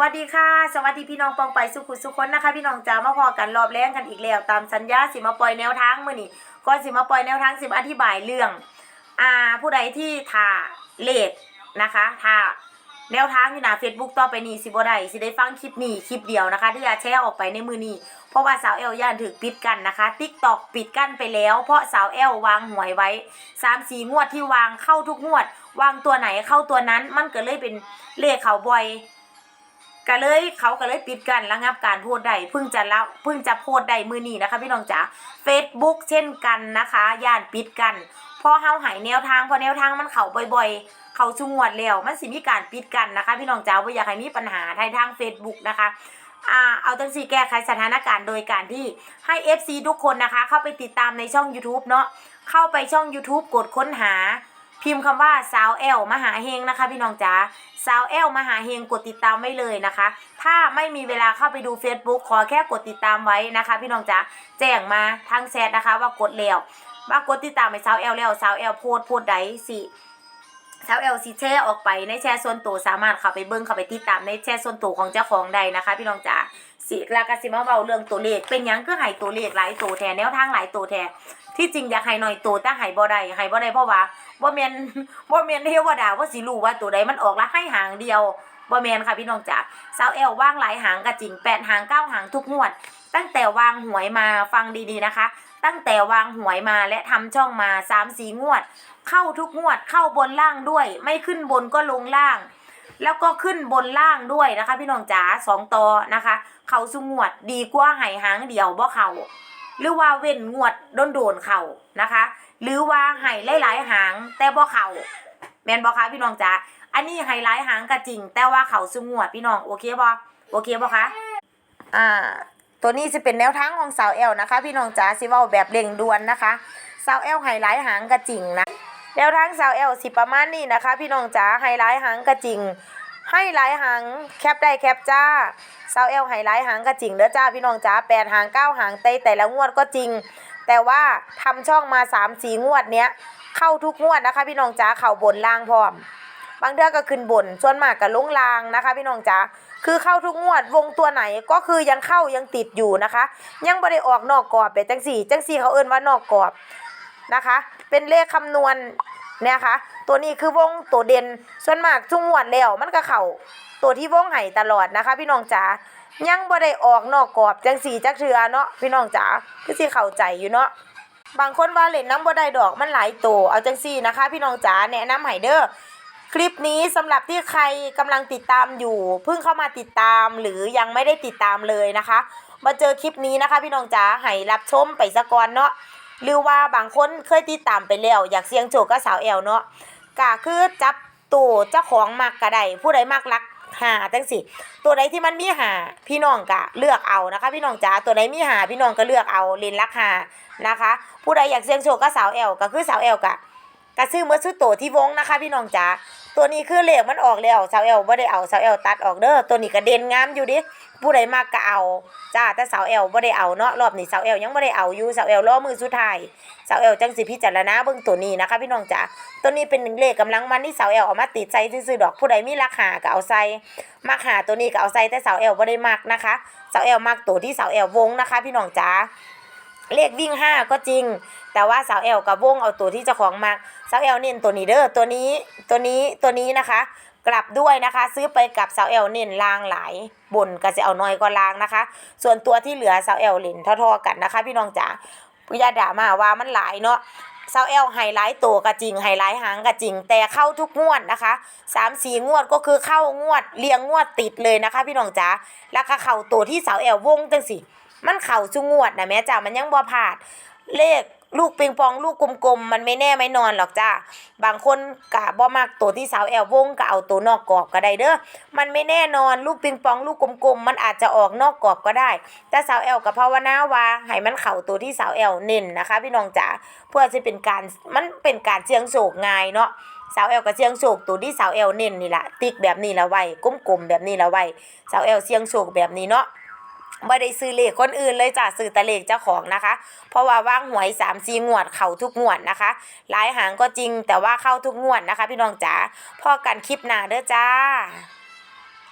วัสดีค่ะ สวัสดีพี่น้องปองไปสุขุสุขคนนะคะ พี่น้องจ๋ามาพอกันรอบแรงกันอีกแล้ว ตามสัญญาสิมาปล่อยแนวทางมื้อนี้ก่อนสิมาปล่อยแนวทางสิมาอธิบายเรื่องอ่าผู้ใดที่ท่าเลขนะคะท่าแนวทางอยู่หน้า Facebook ต่อไปนี้สิบ่ได้สิได้ฟังคลิปนี้คลิปเดียวนะคะ ที่จะแชร์ออกไปในมือนี้เพราะว่าสาวเอลย่านถึกปิดกันนะคะ TikTok ปิดกั้นไปแล้ว เพราะสาวเอลวางหวยไว้3 4งวดที่วางเข้าทุกงวด วางตัวไหนเข้าตัวนั้นมันก็เลยเป็นเลขเขาบ่อย ก็เลยเขาก็เลยปิดกันระงับการโพสต์ได้เพิ่งจะแล้วเพิ่งจะโพสต์ได้มือนี้นะคะพี่น้องจ๋า Facebook เช่นกันนะคะย่านปิดกันพอเฮาหายแนวทางพอแนวทางมันเข้าบ่อยๆ เข้าชุงวดแล้วมันสิมีการปิดกันนะคะ พี่น้องจ๋าบ่อยากให้มีปัญหาทางทาง Facebook นะคะอ่าเอาจังสีแก้ไขสถานการณ์โดยการที่ให้ FC ทุกคนนะคะ เข้าไปติดตามในช่อง YouTube เนาะเข้าไปช่อง YouTube กดค้นหา พิมพ์คำว่าสาวแอลมหาเฮงนะคะพี่น้องจ๋าสาวแอลมหาเฮงกดติดตามไว้เลยนะคะ ถ้าไม่มีเวลาเข้าไปดู Facebook ขอแค่กดติดตามไว้นะคะ พี่น้องจ๋าแจ้งมาทางแชทนะคะว่ากดแล้วว่ากดติดตามไปสาวแอลแล้วสาวแอลโพดโพดใดสิ สาวเอลสิแชร์ออกไปในแชร์ส่วนตัวสามารถเข้าไปเบิ้งเข้าไปติดตามในแชร์ส่วนตัวของเจ้าของใดนะคะ พี่น้องจ๋าสิลากาซิมาเบาเรื่องตัวเลขเป็นยังก็หายตัวเลขหลายตัวแทนแนวทางหลายตัวแทนที่จริงอยากให้หน่อยตัวแต่หายบ่ได้หายบ่ได้เพราะว่าบ่เมียนบ่เมียนเทวดาว่าสิรู้ว่าตัวใดมันออกละให้หางเดียว บ่แมนค่ะพี่น้องจ๋าสาวแอลว่างหลายหางก็จริงแปดหางเก้าหางทุกงวด ตั้งแต่วางหวยมาฟังดีๆนะคะ ตั้งแต่วางหวยมาและทำช่องมา3ามสี่งวด เข้าทุกงวดเข้าบนล่างด้วย ไม่ขึ้นบนก็ลงล่าง แล้วก็ขึ้นบนล่างด้วยนะคะ พี่น้องจ๋าสองตอนะคะ เขาสุงวดดีกว่าไหหางเดียวบ่เขาหรือว่าเว้นงวดโดนๆเขานะคะ หรือว่าไห้หลายๆหางแต่บ่เขาแมนบ่คะพี่น้องจ๋า อันนี้ไห้หลายหางก็จริง แต่ว่าเขาสงวดพี่น้องโอเคบ่โอเคบ่คะอ่าตัวนี้จะเป็นแนวทางของสาวแอลนะคะ พี่น้องจ๋าสิว้าแบบเร่งด่วนนะคะสาวแอลไฮไลท์หางกระจิงนะแนวทางสาวแอลสิประมาณนี้นะคะ พี่น้องจ๋าไฮไลท์หางกระจิงให้หลายหางแคปได้แคปจ้าสาวแอลไฮไลท์หางกระจิงเด้อจ้าพี่น้องจ๋าแปดหางเก้าหางเตแต่ละงวดก็จริง แต่ว่าทำช่องมาสามสี่งวดเนี้ยเข้าทุกงวดนะคะ พี่น้องจ๋าเข่าบนล่างพร้อม บางเดือนก็ขึ้นบน ส่วนมากก็ลงลางนะคะ พี่น้องจ๋าคือเข้าทุกงวดวงตัวไหนก็คือยังเข้ายังติดอยู่นะคะ ยังไม่ได้ออกนอกกรอบแบบจังสี่จังสี่เขาเอิ้นว่านอกกรอบนะคะ เป็นเลขคำนวณเนี่ยค่ะตัวนี้คือวงตัวเด่นส่วนมากทุกงวดแล้วมันก็เข้าตัวที่วงไห้ตลอดนะคะ พี่น้องจ๋ายังบ่ได้ออกนอกกรอบจังสี่จักเทือเนาะพี่น้องจ๋าคือสิเข้าใจอยู่เนาะบางคนว่าเล่นน้ำบ่ได้ดอกมันหลายตัวเอาจังซี่นะคะ พี่น้องจ๋าแนะนำให้เด้อ คลิปนี้สำหรับที่ใครกำลังติดตามอยู่ เพิ่งเข้ามาติดตามหรือยังไม่ได้ติดตามเลยนะคะ มาเจอคลิปนี้นะคะ พี่น้องจ๋าให้รับชมไปสะก่อนเนาะหรือว่าบางคนเคยติดตามไปแล้วอยากเสียงโจกกับสาวแอลเนาะก็คือจับตัวเจ้าของมักก็ไดผู้ใดมักรักหาจังสิตัวใดที่มันมีหาพี่น้องก็เลือกเอานะคะ พี่น้องจ๋าตัวใดมีหาพี่น้องก็เลือกเอาเลนรักหานะคะ ผู้ใดอยากเสี่ยงโชคก็สาวแอลก็คือสาวแอลกะกะซื้อเมื่อซื้อตัวที่วงนะคะ พี่น้องจ๋าตัวนี้คือเหลขมันออกแล้วสาวแอลบ่ได้เอาสาวแอลตัดออกเด้อตัวนี้ก็เด่นงามอยู่ดิผู้ใดมากก็เอาจ้าแต่สาวแอลบ่ได้เอาเนาะรอบนี้สาวแอลยังบ่ได้เอาอยู่สาวแอลรอมือสุดท้ายสาวแอลจังสิพิจารณาเบิ่งตัวนี้นะคะ พี่น้องจ๋าตัวนี้เป็นหนึ่งเลขกำลังมันที่สาวแอลเอามาติดใส่ซื่อดอกผู้ใดมีราคาก็เอาใส่มักหาตัวนี้ก็เอาใส่แต่สาวแอลบ่ได้มักนะคะสาวแอลมักตัวที่สาวแอลวงนะคะ พี่น้องจ๋า เลขวิ่งห้าก็จริง แต่ว่าสาวแอลกับวงเอาตัวที่เจ้าของมักสาวแอลเน้นตัวนี้เด้อตัวนี้ตัวนี้ตัวนี้นะคะ กลับด้วยนะคะ ซื้อไปกับสาวแอลเน้นลางหลายบนก็จะเอาน้อยกว่าลางนะคะ ส่วนตัวที่เหลือสาวแอลเล่นท่าๆกันนะคะ พี่น้องจ๋าพุยาด่ามาว่ามันหลายเนาะสาวแอลไฮไลท์ตัวก็จริงไฮไลท์หางก็จริง แต่เข้าทุกงวดนะคะสามสี่งวดก็คือเข้างวดเรียงงวดติดเลยนะคะ พี่น้องจ๋าแล้วก็เข้าตัวที่สาวแอลวงจังสิ มันเข่าจุงวดนะแม่จ้ามันยังบ่พาดเลขลูกปิงปองลูกกลมๆมันไม่แน่ไม่นอนหรอกจ้าบางคนกะบ่มักตัวที่สาวแอลวงก็เอาตัวนอกกรอบก็ได้เด้อมันไม่แน่นอนลูกปิงปองลูกกลมๆมันอาจจะออกนอกกรอบก็ได้ แต่สาวแอลกับภาวนาว่าให้มันเข่าตัวที่สาวแอลเน้นนะคะ พี่น้องจ๋าเพื่อจะเป็นการมันเป็นการเชียงโศกง่ายเนาะสาวแอลกับเชียงโศกตัวที่สาวแอลเน้นนี่แหละติ๊กแบบนี้ละไว้กลมๆแบบนี้ละไว้สาวแอลเชียงโศกแบบนี้เนาะ ไม่ได้ซื้อเลขคนอื่นเลยจ้ะซื้อแต่เลขเจ้าของนะคะ เพราะว่าว่างหวย3ามสี่งวดเข่าทุกงวดนะคะหลายหางก็จริงแต่ว่าเข้าทุกงวดนะคะ พี่น้องจ๋าพอกันคลิปหน้าเด้อจ้า